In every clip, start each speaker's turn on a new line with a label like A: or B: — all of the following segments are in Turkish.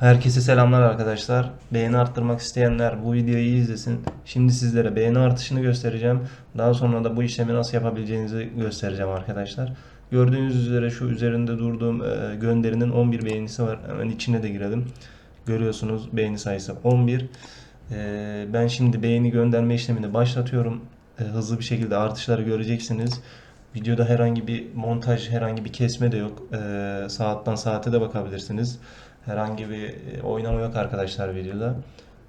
A: Herkese selamlar arkadaşlar. Beğeni arttırmak isteyenler bu videoyu izlesin. Şimdi sizlere beğeni artışını göstereceğim. Daha sonra da bu işlemi nasıl yapabileceğinizi göstereceğim arkadaşlar. Gördüğünüz üzere şu üzerinde durduğum e, gönderinin 11 beğenisi var. Hemen içine de girelim. Görüyorsunuz beğeni sayısı 11. E, ben şimdi beğeni gönderme işlemini başlatıyorum. E, hızlı bir şekilde artışları göreceksiniz. Videoda herhangi bir montaj, herhangi bir kesme de yok. Saatten saate de bakabilirsiniz. Herhangi bir e, oynama yok arkadaşlar videoda.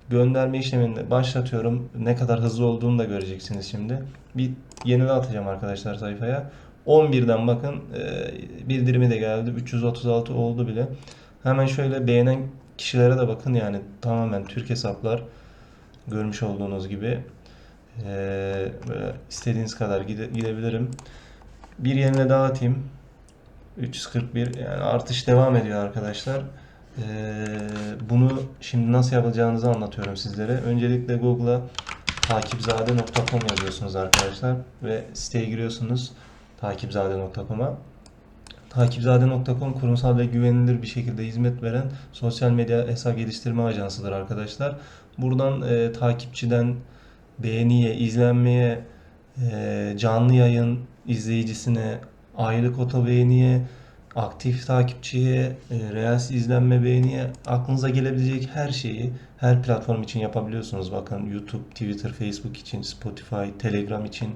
A: Gönderme işlemini başlatıyorum. Ne kadar hızlı olduğunu da göreceksiniz şimdi. Bir yenile atacağım arkadaşlar sayfaya. 11'den bakın e, bildirimi de geldi. 336 oldu bile. Hemen şöyle beğenen kişilere de bakın yani tamamen Türk hesaplar görmüş olduğunuz gibi. E, böyle istediğiniz kadar gide- gidebilirim. Bir yenile daha atayım. 341 yani artış devam ediyor arkadaşlar. Ee, bunu şimdi nasıl yapacağınızı anlatıyorum sizlere. Öncelikle Google'a takipzade.com yazıyorsunuz arkadaşlar ve siteye giriyorsunuz takipzade.com'a. Takipzade.com kurumsal ve güvenilir bir şekilde hizmet veren sosyal medya hesap geliştirme ajansıdır arkadaşlar. Buradan e, takipçiden beğeniye, izlenmeye, e, canlı yayın izleyicisine, aylık oto beğeniye, aktif takipçiye, e, Reels izlenme beğeniye, aklınıza gelebilecek her şeyi her platform için yapabiliyorsunuz. Bakın YouTube, Twitter, Facebook için, Spotify, Telegram için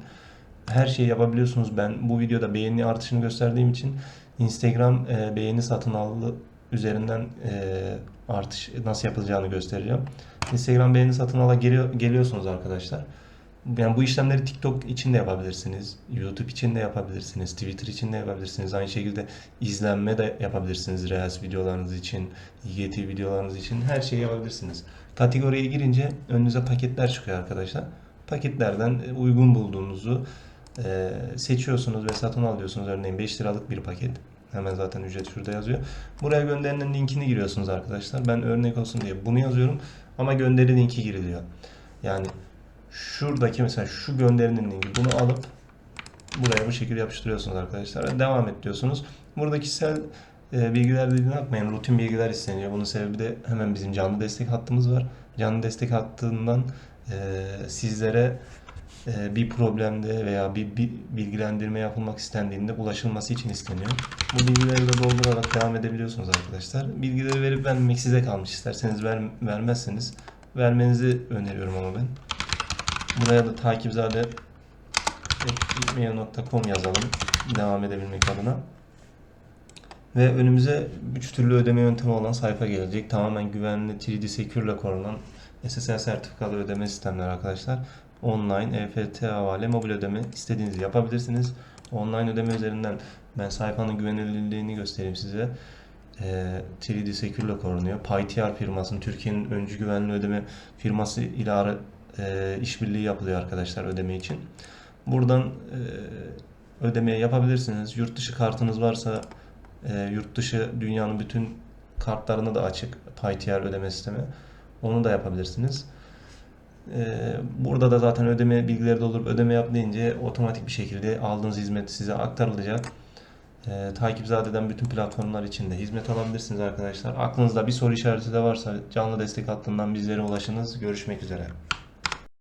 A: her şeyi yapabiliyorsunuz. Ben bu videoda beğeni artışını gösterdiğim için Instagram e, beğeni satın aldı üzerinden e, artış nasıl yapılacağını göstereceğim. Instagram beğeni satın ala geliyor, geliyorsunuz arkadaşlar. Yani bu işlemleri TikTok için de yapabilirsiniz. YouTube için de yapabilirsiniz. Twitter için de yapabilirsiniz. Aynı şekilde izlenme de yapabilirsiniz. Reels videolarınız için, IGT videolarınız için her şeyi yapabilirsiniz. Kategoriye girince önünüze paketler çıkıyor arkadaşlar. Paketlerden uygun bulduğunuzu e, seçiyorsunuz ve satın alıyorsunuz. Örneğin 5 liralık bir paket. Hemen zaten ücret şurada yazıyor. Buraya gönderilen linkini giriyorsunuz arkadaşlar. Ben örnek olsun diye bunu yazıyorum ama gönderi linki giriliyor. Yani şuradaki mesela şu gönderinin linki bunu alıp buraya bu şekilde yapıştırıyorsunuz arkadaşlar. Devam et diyorsunuz. Burada kişisel e, bilgiler dediğine bakmayın. Rutin bilgiler isteniyor. Bunun sebebi de hemen bizim canlı destek hattımız var. Canlı destek hattından e, sizlere e, bir problemde veya bir, bir bilgilendirme yapılmak istendiğinde ulaşılması için isteniyor. Bu bilgileri de doldurarak devam edebiliyorsunuz arkadaşlar. Bilgileri verip vermemek size kalmış. İsterseniz ver, vermezseniz vermenizi öneriyorum ama ben. Buraya da takipzade.com yazalım. Devam edebilmek adına. Ve önümüze 3 türlü ödeme yöntemi olan sayfa gelecek. Tamamen güvenli 3D Secure ile korunan SSL sertifikalı ödeme sistemleri arkadaşlar. Online, EFT havale, mobil ödeme istediğinizi yapabilirsiniz. Online ödeme üzerinden ben sayfanın güvenilirliğini göstereyim size. Ee, 3D Secure ile korunuyor. PyTR firmasının Türkiye'nin öncü güvenli ödeme firması ile e, işbirliği yapılıyor arkadaşlar ödeme için. Buradan e, ödemeyi yapabilirsiniz. Yurt dışı kartınız varsa e, yurt dışı dünyanın bütün kartlarına da açık PyTR ödeme sistemi. Onu da yapabilirsiniz. E, burada da zaten ödeme bilgileri doldurup ödeme yap deyince otomatik bir şekilde aldığınız hizmet size aktarılacak. E, takipzadeden bütün platformlar için de hizmet alabilirsiniz arkadaşlar. Aklınızda bir soru işareti de varsa canlı destek hattından bizlere ulaşınız. Görüşmek üzere.